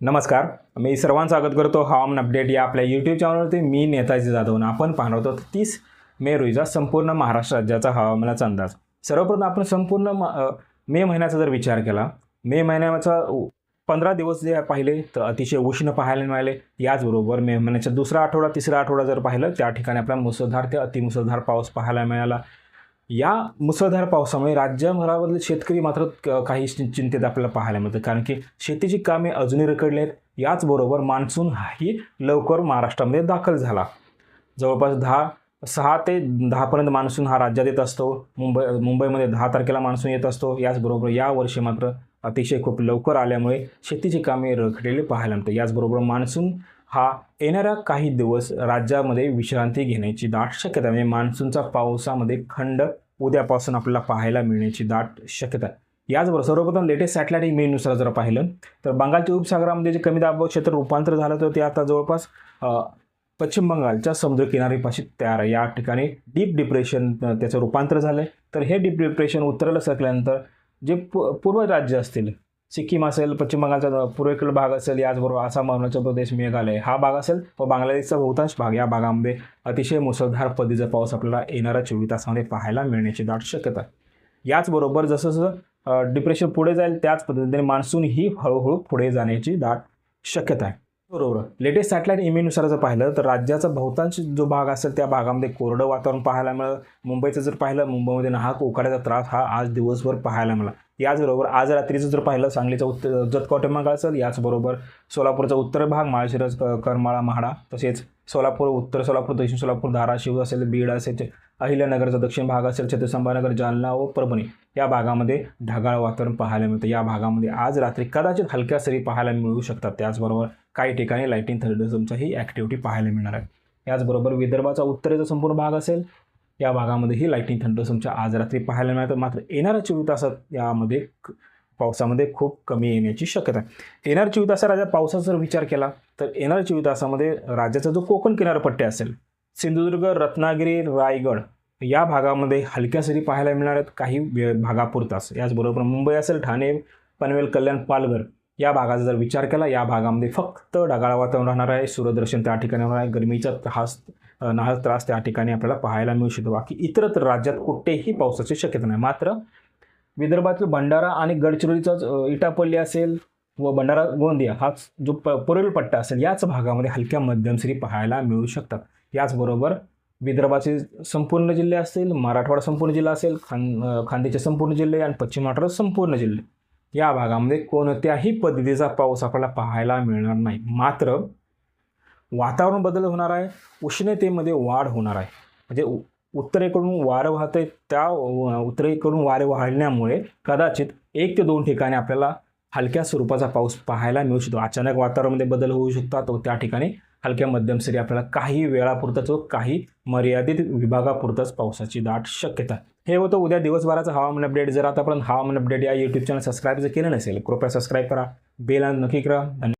नमस्कार. मी सर्वांचं स्वागत करतो. हवामान अपडेट या आपल्या यूट्यूब चॅनलवरती मी नेताजी जाधव आपण पाहणार होतो तीस मे रोजीचा संपूर्ण महाराष्ट्र राज्याचा हवामानाचा अंदाज. सर्वप्रथम आपण संपूर्ण म- मे महिन्याचा जर विचार केला मे महिन्याचा पंधरा दिवस जे पाहिले तर अतिशय उष्ण पाहायला मिळाले. याचबरोबर मे महिन्याचा दुसरा आठवडा तिसरा आठवडा जर पाहिलं त्या ठिकाणी आपल्याला मुसळधार ते अतिमुसळधार पाऊस पाहायला मिळाला. या मुसळधार पावसामुळे राज्यभरावरील शेतकरी मात्र काही चिंतेत आपल्याला पाहायला मिळतं. कारण की शेतीची कामे अजूनही रखडली आहेत याचबरोबर मान्सून हाही लवकर महाराष्ट्रामध्ये दाखल झाला. जवळपास दहा सहा ते दहापर्यंत मान्सून हा राज्यात येत असतो. मुंबई मुंबईमध्ये दहा तारखेला मान्सून येत असतो. याचबरोबर यावर्षी मात्र अतिशय खूप लवकर आल्यामुळे शेतीची कामे रखडलेली पाहायला मिळते. याचबरोबर मान्सून हा येणाऱ्या काही दिवस राज्यामध्ये विश्रांती घेण्याची दाट शक्यता म्हणजे मान्सूनचा पावसामध्ये खंड उद्यापासून आपल्याला पाहायला मिळण्याची दाट शक्यता याचबरोबर सर्वप्रथम लेटेस्ट सॅटेलाइट इमेजनुसार जर पाहिलं तर बंगालच्या उपसागरामध्ये जे कमी दाब क्षेत्र रूपांतर झालं तर ते आता जवळपास पश्चिम बंगालच्या समुद्रकिनारीपाशी तयार आहे. या ठिकाणी डीप डिप्रेशन त्याचं रूपांतर झालं आहे तर हे डीप डिप्रेशन उत्तरेला सरकल्यानंतर जे पू पूर्व राज्य असतील सिक्कीम असेल पश्चिम बंगालचा पूर्वेकडील भाग असेल याचबरोबर आसाम अरुणाचल प्रदेश मेघालय हा भाग असेल व बांगलादेशचा बहुतांश भाग. या भागामध्ये अतिशय मुसळधार पद्धतीचा पाऊस आपल्याला येणाऱ्या चोवीस तासामध्ये पाहायला मिळण्याची दाट शक्यता आहे. याचबरोबर जसं जसं डिप्रेशन पुढे जाईल त्याच पद्धतीने मान्सून ही हळूहळू पुढे जाण्याची दाट शक्यता आहे. बरोबर. लेटेस्ट सॅटेलाईट इमेनुसार जर पाहिलं तर राज्याचा बहुतांश जो भाग असेल त्या भागामध्ये कोरडं वातावरण पाहायला मिळालं. मुंबईचं जर पाहिलं मुंबईमध्ये नाहक उकाड्याचा त्रास हा आज दिवसभर पाहायला मिळाला. याचबरोबर आज रात्रीचं जर पाहिलं सांगलीचा उत्तर जतकोटे भाग असेल याचबरोबर सोलापूरचा उत्तर भाग माळशिरस करमाळा महाडा तसेच सोलापूर उत्तर सोलापूर दक्षिण सोलापूर धाराशिव असेल बीड असेल अहिल्यानगरचा दक्षिण भाग असेल छत्रसंभानगर जालना व परभणी या भागामध्ये ढगाळ वातावरण पाहायला मिळतं. या भागामध्ये आज रात्री कदाचित हलक्या सरी पाहायला मिळू शकतात. त्याचबरोबर काही ठिकाणी लाईटिंग ही ॲक्टिव्हिटी पाहायला मिळणार आहे. याचबरोबर विदर्भाचा उत्तरेचा संपूर्ण भाग असेल या भागामध्येही लाईटिंग थंडरसमच्या आज रात्री पाहायला मिळतं मात्र येणाऱ्या चोवीस तासात यामध्ये क- पावसामध्ये खूप कमी येण्याची शक्यता आहे. येणाऱ्या चोवीस तासात राजा पावसाचा जर विचार केला तर येणाऱ्या चोवीस तासामध्ये राज्याचा जो कोकण किनारपट्टी असेल सिंधुदुर्ग रत्नागिरी रायगड या भागामध्ये हलक्या सरी पाहायला मिळणार आहेत. काही भागापुरताच. याचबरोबर मुंबई असेल ठाणे पनवेल कल्याण पालघर या भागाचा जर विचार केला या भागामध्ये फक्त ढगाळ वातावरण राहणार आहे सूर्यदर्शन त्या ठिकाणी होणार आहे गरमीचा त्रास अ, नाहक त्रास त्या ठिकाणी आपल्याला पाहायला मिळू शकतो. बाकी इतरत्र राज्यात कुठेही पावसाची शक्यता नाही. मात्र विदर्भातील भंडारा आणि गडचिरोलीचा इटापल्ली असेल व भंडारा गोंदिया हाच जो प पुरेल पट्टा असेल याच भागामध्ये हलक्या मध्यम सरी पाहायला मिळू शकतात. याचबरोबर विदर्भाचे संपूर्ण जिल्हे असतील मराठवाडा संपूर्ण जिल्हा असेल खान खांदेचे संपूर्ण जिल्हे आणि पश्चिम महाराष्ट्र संपूर्ण जिल्हे. या भागामध्ये कोणत्याही पद्धतीचा पाऊस आपल्याला पाहायला मिळणार नाही. मात्र वातावरण बदल होणार आहे उष्णतेमध्ये वाढ होणार आहे. म्हणजे उ- उत्तरेकडून वारं वाहतंय त्या उत्तरेकडून वारे वाढण्यामुळे कदाचित एक ते दोन ठिकाणी आपल्याला हलक्या स्वरूपाचा पाऊस पाहायला मिळू शकतो. अचानक वातावरणामध्ये बदल होऊ शकतात व त्या ठिकाणी हलक्या मध्यम सरी आपल्याला काही वेळापुरताच व काही मर्यादित विभागापुरतच पावसाची दाट शक्यता. हे होतं उद्या दिवसभराचं हवामान अपडेट. जर आतापर्यंत हवामान अपडेट या यूट्यूब चॅनल सबस्क्राईब जर केलं नसेल कृपया सबस्क्राईब करा. बेल नक्की करा.